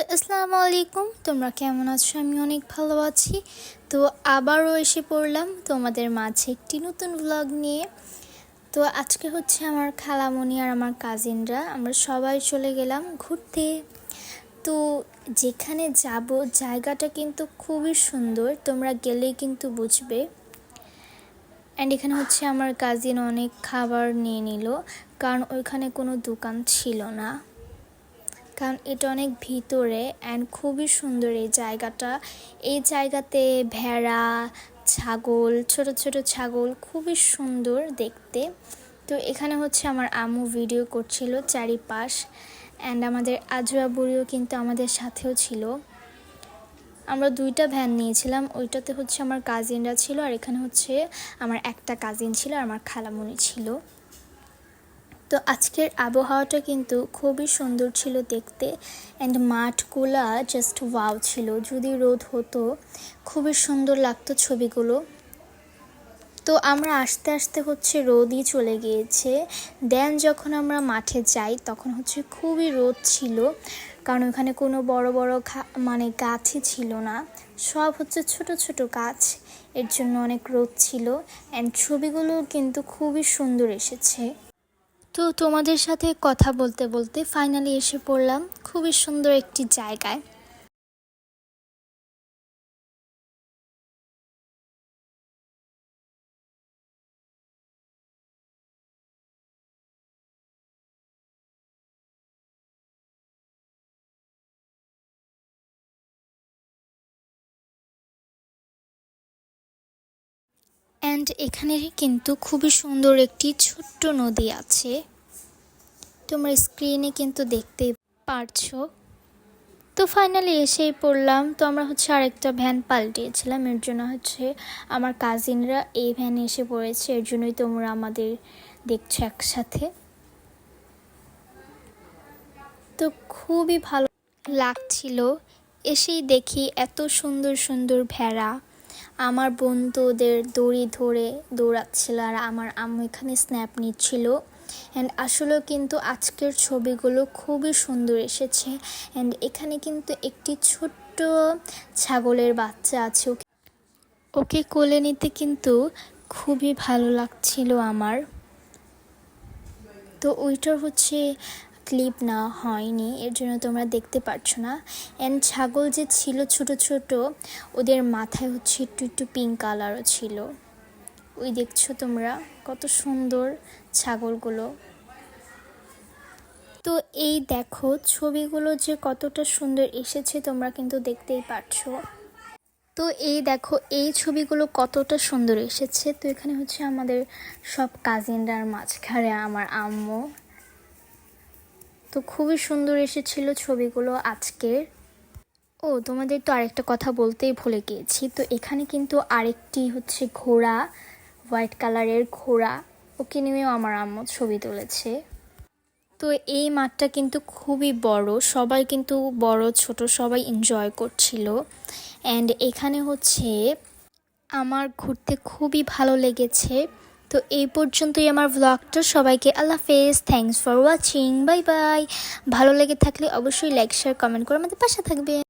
Hello আসসালামু আলাইকুম তোমরা কেমন আছো? আমি অনেক ভালো আছি। তো আবারও এসে পড়লাম তোমাদের মাঝে একটি নতুন ব্লগ নিয়ে। তো আজকে হচ্ছে আমার খালামণি আর আমার কাজিনরা আমরা সবাই চলে গেলাম ঘুরতে। তো যেখানে যাব, জায়গাটা কিন্তু খুবই সুন্দর, তোমরা গেলেই কিন্তু বুঝবে। অ্যান্ড এখানে হচ্ছে আমার কাজিন অনেক খাবার নিয়ে নিল, কারণ ওইখানে কোনো দোকান ছিল না। কারণ এটা অনেক ভিতরে অ্যান্ড খুবই সুন্দর এই জায়গাটা। এই জায়গাতে ভেড়া, ছাগল, ছোট ছোট ছাগল খুবই সুন্দর দেখতে। তো এখানে হচ্ছে আমার আম্মু ভিডিও করছিল চারিপাশ অ্যান্ড আমাদের আজুয়া বুড়িও কিন্তু আমাদের সাথেও ছিল। আমরা দুইটা ভ্যান নিয়েছিলাম, ওইটাতে হচ্ছে আমার কাজিনরা ছিল আর এখানে হচ্ছে আমার একটা কাজিন ছিল আর আমার খালামুনি ছিল। তো আজকের আবহাওয়াটা কিন্তু খুবই সুন্দর ছিল দেখতে। অ্যান্ড মাঠগুলা জাস্ট ওয়াও ছিল। যদি রোদ হতো, খুবই সুন্দর লাগতো ছবিগুলো। তো আমরা আস্তে আস্তে হচ্ছে রোদই চলে গিয়েছে। দেন যখন আমরা মাঠে যাই, তখন হচ্ছে খুবই রোদ ছিল। কারণ ওখানে কোনো বড় বড় মানে গাছই ছিল না। সব হচ্ছে ছোট ছোট গাছ। এর জন্য অনেক রোদ ছিল। অ্যান্ড ছবিগুলো কিন্তু খুবই সুন্দর এসেছে। তো তোমাদের সাথে কথা বলতে বলতে ফাইনালি এসে পড়লাম। খুবই সুন্দর একটি জায়গায়। অ্যান্ড এখানে কিন্তু খুবই সুন্দর একটি ছোট্ট নদী আছে। তোমরা স্ক্রিনে কিন্তু দেখতে পারছ। তো ফাইনালি এসেই পড়লাম। তো আমরা হচ্ছে আরেকটা ভ্যান পাল্টিয়েছিলাম। এর জন্য হচ্ছে আমার কাজিনরা এই ভ্যানে এসে পড়েছে। এর জন্যই তোমরা আমাদের দেখছ একসাথে। তো খুবই ভালো লাগছিল। এসেই দেখি এত সুন্দর সুন্দর ভেড়া। আমার বন্ধু ওদের দড়ি ধরে দৌড়াচ্ছিল আর আমার আম্মু এখানে স্ন্যাপ নিচ্ছিল। অ্যান্ড আসলেও কিন্তু আজকের ছবিগুলো খুবই সুন্দর এসেছে। অ্যান্ড এখানে কিন্তু একটি ছোট্ট ছাগলের বাচ্চা আছে। ওকে কোলে নিতে কিন্তু খুবই ভালো লাগছিল আমার। তো ওইটার হচ্ছে ক্লিপ না হয়নি, এর জন্য তোমরা দেখতে পারছ না। অ্যান্ড ছাগল যে ছিল ছোট ছোট, ওদের মাথায় হচ্ছে একটু একটু পিঙ্ক কালারও ছিল। ওই দেখছ তোমরা, কত সুন্দর ছাগলগুলো। তো এই দেখো, ছবিগুলো যে কতটা সুন্দর এসেছে তোমরা কিন্তু দেখতেই পারছ। তো এই দেখো, এই ছবিগুলো কতটা সুন্দর এসেছে। তো এখানে হচ্ছে আমাদের সব কাজিনরার মাঝখানে আমার আম্মু। তো খুবই সুন্দর এসেছিল ছবিগুলো আজকের। ও, তোমাদের তো আরেকটা কথা বলতেই ভুলে গিয়েছি। তো এখানে কিন্তু আরেকটি হচ্ছে ঘোড়া, হোয়াইট কালারের ঘোড়া। ওকে নিয়েও আমার আম্মু ছবি তুলেছে। তো এই মাঠটা কিন্তু খুবই বড়। সবাই কিন্তু বড়, ছোট, সবাই এনজয় করছিল। অ্যান্ড এখানে হচ্ছে আমার ঘুরতে খুবই ভালো লেগেছে। তো এই পর্যন্তই আমার ব্লগটা সবাইকে আল্লাহ হাফেজ। Thanks for watching bye bye ভালো লেগে থাকলে অবশ্যই লাইক শেয়ার কমেন্ট করে আমাদের পাশে থাকবে